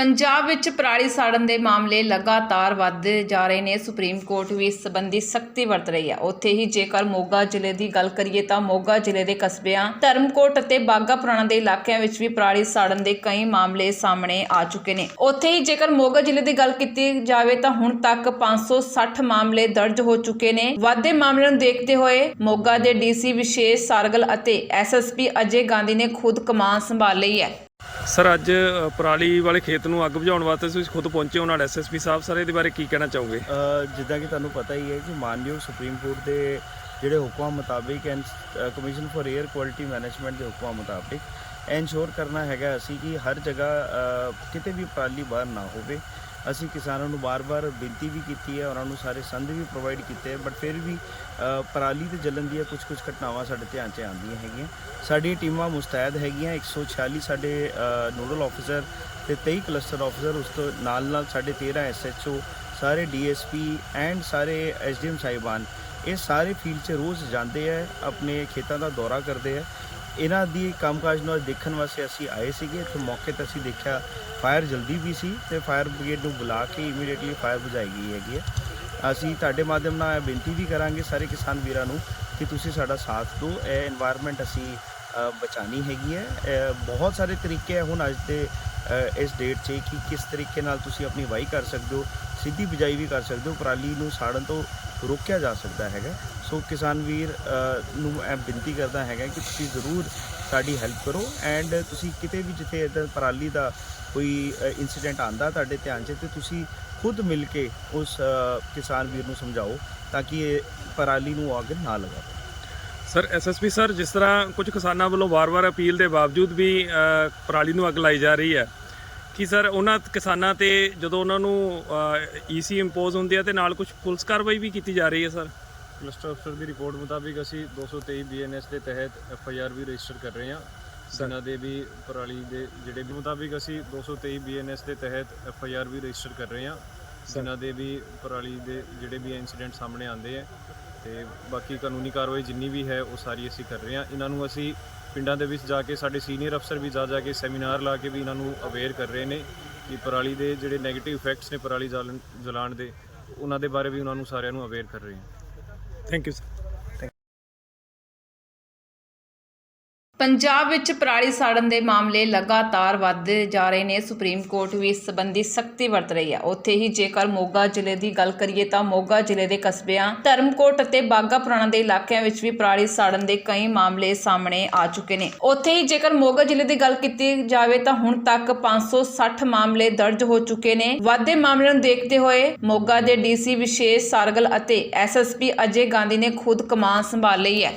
ਪੰਜਾਬ ਵਿੱਚ ਪਰਾਲੀ ਸਾੜਨ ਦੇ ਮਾਮਲੇ ਲਗਾਤਾਰ ਵੱਧਦੇ ਜਾ ਰਹੇ ਨੇ। ਸੁਪਰੀਮ ਕੋਰਟ ਵੀ ਇਸ ਸੰਬੰਧੀ ਸਖਤੀ ਵਰਤ ਰਹੀ ਹੈ ਉੱਥੇ ਹੀ ਜੇਕਰ ਮੋਗਾ ਜ਼ਿਲ੍ਹੇ ਦੀ ਗੱਲ ਕਰੀਏ ਤਾਂ ਮੋਗਾ ਜ਼ਿਲ੍ਹੇ ਦੇ ਕਸਬਿਆਂ, ਧਰਮਕੋਟ ਅਤੇ ਬਾਗਾ ਪੁਰਾਣਾ ਦੇ ਇਲਾਕਿਆਂ ਵਿੱਚ ਵੀ ਪਰਾਲੀ ਸਾੜਨ ਦੇ ਕਈ ਮਾਮਲੇ ਸਾਹਮਣੇ ਆ ਚੁੱਕੇ ਨੇ। ਉੱਥੇ ਹੀ ਜੇਕਰ ਮੋਗਾ ਜ਼ਿਲ੍ਹੇ ਦੀ ਗੱਲ ਕੀਤੀ ਜਾਵੇ ਤਾਂ ਹੁਣ ਤੱਕ 560 ਮਾਮਲੇ ਦਰਜ ਹੋ ਚੁੱਕੇ ਨੇ। ਵਾਧੇ ਮਾਮਲਿਆਂ ਨੂੰ ਦੇਖਦੇ ਹੋਏ ਮੋਗਾ ਦੇ ਡੀਸੀ ਵਿਸ਼ੇਸ਼ ਸਾਰਗਲ ਅਤੇ ਐਸਐਸਪੀ ਅਜੇ ਗਾਂਧੀ ਨੇ ਖੁਦ ਕਮਾਨ ਸੰਭਾਲ ਲਈ ਹੈ। ਸਰ, ਅੱਜ ਪਰਾਲੀ ਵਾਲੇ ਖੇਤ ਨੂੰ ਅੱਗ ਬੁਝਾਉਣ ਵਾਸਤੇ ਤੁਸੀਂ ਖੁਦ ਪਹੁੰਚੇ ਹੋ ਨਾਲ ਐਸਐਸਪੀ ਸਾਹਿਬ। ਸਰ, ਇਹਦੇ ਬਾਰੇ ਕੀ ਕਹਿਣਾ ਚਾਹੋਗੇ? ਜਿੱਦਾਂ ਕਿ ਤੁਹਾਨੂੰ ਪਤਾ ਹੀ ਹੈ ਕਿ ਮਾਨਯੋਗ ਸੁਪਰੀਮ ਕੋਰਟ ਦੇ ਜਿਹੜੇ ਹੁਕਮਾਂ ਮੁਤਾਬਿਕ and commission for air quality management ਦੇ ਹੁਕਮਾਂ ਮੁਤਾਬਿਕ ਐਨਸ਼ੋਰ ਕਰਨਾ ਹੈਗਾ ਅਸੀਂ ਕਿ ਹਰ ਜਗ੍ਹਾ ਕਿਤੇ ਵੀ ਪਰਾਲੀ ਬਾਹਰ ਨਾ ਹੋਵੇ। ਅਸੀਂ ਕਿਸਾਨਾਂ ਨੂੰ ਬਾਰ-ਬਾਰ ਬੇਨਤੀ ਵੀ ਕੀਤੀ ਹੈ, ਉਹਨਾਂ ਨੂੰ ਸਾਰੇ ਸੰਦ ਵੀ ਪ੍ਰੋਵਾਈਡ ਕੀਤੇ ਹੈ ਬਟ ਫਿਰ ਵੀ ਪਰਾਲੀ ਤੇ ਜਲਣ ਦੀਆਂ ਕੁਝ ਕੁਝ ਘਟਨਾਵਾਂ ਸਾਡੇ ਧਿਆਨ 'ਚ ਆਉਂਦੀਆਂ ਹੈਗੀਆਂ। ਸਾਡੀ ਟੀਮਾਂ ਮੁਸਤੈਦ ਹੈਗੀਆਂ 146 ਸਾਡੇ ਨੋਡਲ ਆਫੀਸਰ ਤੇ 23 ਕਲਸਟਰ ਆਫੀਸਰ ਉਸ ਤੋਂ ਨਾਲ ਨਾਲ ਸਾਡੇ 13 ਐਸਐਚਓ ਸਾਰੇ ਡੀਐਸਪੀ ਐਂਡ ਸਾਰੇ ਐਸਡੀਐਮ ਸਾਹਿਬਾਨ, ਇਹ ਸਾਰੇ ਫੀਲਡ 'ਚ ਰੋਜ਼ ਜਾਂਦੇ ਆ ਆਪਣੇ ਖੇਤਾਂ ਦਾ ਦੌਰਾ ਕਰਦੇ ਆ ਇਹਨਾਂ ਦੀ ਕੰਮਕਾਜ ਨੂੰ ਦੇਖਣ ਵਾਸਤੇ ਅਸੀਂ ਆਏ ਸੀਗੇ। ਤੇ ਮੌਕੇ ਤੇ ਅਸੀਂ ਦੇਖਿਆ ਫਾਇਰ ਜਲਦੀ ਵੀ ਸੀ ਤੇ ਫਾਇਰ ਬ੍ਰਿਗੇਡ ਨੂੰ ਬੁਲਾ ਕੇ ਇਮੀਡੀਏਟਲੀ ਫਾਇਰ ਬੁਝਾਈ ਗਈ ਹੈਗੀ ਹੈ। ਅਸੀਂ ਤੁਹਾਡੇ ਮਾਧਿਅਮ ਨਾਲ ਬੇਨਤੀ ਵੀ ਕਰਾਂਗੇ ਸਾਰੇ ਕਿਸਾਨ ਵੀਰਾਂ ਨੂੰ ਕਿ ਤੁਸੀਂ ਸਾਡਾ ਸਾਥ ਦਿਓ। ਇਹ এনवायरमेंट ਅਸੀਂ ਅ, ਬਚਾਉਣੀ ਹੈਗੀ ਹੈ। ਬਹੁਤ ਸਾਰੇ ਤਰੀਕੇ ਹੈ ਹੁਣ ਅੱਜ ਦੇ ਇਸ ਡੇਟ 'ਚ ਕਿ ਕਿਸ ਤਰੀਕੇ ਨਾਲ ਤੁਸੀਂ ਆਪਣੀ ਵਾਈ ਕਰ ਸਕਦੇ ਹੋ ਸਿੱਧੀ ਬਿਜਾਈ ਵੀ ਕਰ ਸਕਦੇ ਹੋ ਪਰਾਲੀ ਨੂੰ ਸਾੜਨ ਤੋਂ ਰੋਕਿਆ ਜਾ ਸਕਦਾ ਹੈਗਾ। ਸੋ ਕਿਸਾਨ ਵੀਰ ਨੂੰ ਇਹ ਬੇਨਤੀ ਕਰਦਾ ਹੈਗਾ ਕਿ ਤੁਸੀਂ ਜ਼ਰੂਰ ਸਾਡੀ ਹੈਲਪ ਕਰੋ ਐਂਡ ਤੁਸੀਂ ਕਿਤੇ ਵੀ ਜਿੱਥੇ ਇਦਾਂ ਪਰਾਲੀ ਦਾ ਕੋਈ ਇਨਸੀਡੈਂਟ ਆਂਦਾ ਤੁਹਾਡੇ ਧਿਆਨ 'ਚ ਤੇ ਤੁਸੀਂ ਖੁਦ ਮਿਲ ਕੇ ਉਸ ਕਿਸਾਨ ਵੀਰ ਨੂੰ ਸਮਝਾਓ ਤਾਂ ਕਿ ਇਹ ਪਰਾਲੀ ਨੂੰ ਅੱਗ ਨਾ ਲਗਾਵੇ ਸਰ ਐਸਐਸਪੀ ਸਰ ਜਿਸ ਤਰ੍ਹਾਂ ਕੁਝ ਕਿਸਾਨਾਂ ਵੱਲੋਂ ਵਾਰ-ਵਾਰ ਅਪੀਲ ਦੇ ਬਾਵਜੂਦ ਵੀ ਪਰਾਲੀ ਨੂੰ ਅੱਗ ਲਾਈ ਜਾ ਰਹੀ ਹੈ ਕੀ ਸਰ ਉਹਨਾਂ ਕਿਸਾਨਾਂ ਤੇ ਜਦੋਂ ਉਹਨਾਂ ਨੂੰ ਈਸੀ ਇੰਪੋਜ਼ ਹੁੰਦੀ ਹੈ ਤੇ ਨਾਲ ਕੁਝ ਪੁਲਿਸ ਕਾਰਵਾਈ ਵੀ ਕੀਤੀ ਜਾ ਰਹੀ ਹੈ ਸਰ? ਕਲਸਟਰ ਅਫਸਰ ਦੀ ਰਿਪੋਰਟ ਮੁਤਾਬਿਕ ਅਸੀਂ 223 ਬੀਐਨਐਸ ਦੇ ਤਹਿਤ ਐਫ ਆਈ ਆਰ ਵੀ ਰਜਿਸਟਰ ਕਰ ਰਹੇ ਹਾਂ। ਜਿਨ੍ਹਾਂ ਦੇ ਵੀ ਪਰਾਲੀ ਦੇ ਜਿਹੜੇ ਵੀ ਮੁਤਾਬਿਕ ਅਸੀਂ 223 ਬੀਐਨਐਸ ਦੇ ਤਹਿਤ ਐਫ ਆਈ ਆਰ ਵੀ ਰਜਿਸਟਰ ਕਰ ਰਹੇ ਹਾਂ। ਜਿਨ੍ਹਾਂ ਦੇ ਵੀ ਪਰਾਲੀ ਦੇ ਜਿਹੜੇ ਵੀ ਇਨਸੀਡੈਂਟ ਸਾਹਮਣੇ ਆਉਂਦੇ ਆ ਤੇ ਬਾਕੀ ਕਾਨੂੰਨੀ ਕਾਰਵਾਈ ਜਿੰਨੀ ਵੀ ਹੈ, ਉਹ ਸਾਰੀ ਅਸੀਂ ਕਰ ਰਹੇ ਹਾਂ। ਇਹਨਾਂ ਨੂੰ ਅਸੀਂ ਪਿੰਡਾਂ ਦੇ ਵਿੱਚ ਜਾ ਕੇ, ਸਾਡੇ ਸੀਨੀਅਰ ਅਫਸਰ ਵੀ ਜਾ ਜਾ ਕੇ ਸੈਮੀਨਾਰ ਲਾ ਕੇ ਵੀ ਇਹਨਾਂ ਨੂੰ ਅਵੇਅਰ ਕਰ ਰਹੇ ਨੇ ਕਿ ਪਰਾਲੀ ਦੇ ਜਿਹੜੇ 네ਗੇਟਿਵ ਇਫੈਕਟਸ ਨੇ ਪਰਾਲੀ ਜਾਲਣ, ਜਲਾਉਣ ਦੇ, ਉਹਨਾਂ ਦੇ ਬਾਰੇ ਵੀ ਉਹਨਾਂ ਨੂੰ ਸਾਰਿਆਂ ਨੂੰ ਅਵੇਅਰ ਕਰ ਰਹੇ ਹਾਂ। ਥੈਂਕ ਯੂ ਸਰ ਪੰਜਾਬ ਵਿੱਚ ਪਰਾਲੀ ਸਾੜਨ ਦੇ ਮਾਮਲੇ ਲਗਾਤਾਰ ਵੱਧਦੇ ਜਾ ਰਹੇ ਨੇ। ਸੁਪਰੀਮ ਕੋਰਟ ਵੀ ਇਸ ਸੰਬੰਧੀ ਸਖਤੀ ਵਰਤ ਰਹੀ ਹੈ ਉੱਥੇ ਹੀ ਜੇਕਰ ਮੋਗਾ ਜ਼ਿਲ੍ਹੇ ਦੀ ਗੱਲ ਕਰੀਏ ਤਾਂ ਮੋਗਾ ਜ਼ਿਲ੍ਹੇ ਦੇ ਕਸਬਿਆਂ, ਧਰਮਕੋਟ ਅਤੇ ਬਾਗਾ ਪੁਰਾਣਾ ਦੇ ਇਲਾਕਿਆਂ ਵਿੱਚ ਵੀ ਪਰਾਲੀ ਸਾੜਨ ਦੇ ਕਈ ਮਾਮਲੇ ਸਾਹਮਣੇ ਆ ਚੁੱਕੇ ਨੇ। ਉੱਥੇ ਹੀ ਜੇਕਰ ਮੋਗਾ ਜ਼ਿਲ੍ਹੇ ਦੀ ਗੱਲ ਕੀਤੀ ਜਾਵੇ ਤਾਂ ਹੁਣ ਤੱਕ 560 ਮਾਮਲੇ ਦਰਜ ਹੋ ਚੁੱਕੇ ਨੇ। ਵਾਧੇ ਮਾਮਲਿਆਂ ਨੂੰ ਦੇਖਦੇ ਹੋਏ ਮੋਗਾ ਦੇ ਡੀਸੀ ਵਿਸ਼ੇਸ਼ ਸਾਰਗਲ ਅਤੇ ਐਸਐਸਪੀ ਅਜੇ ਗਾਂਧੀ ਨੇ ਖੁਦ ਕਮਾਨ ਸੰਭਾਲ ਲਈ ਹੈ।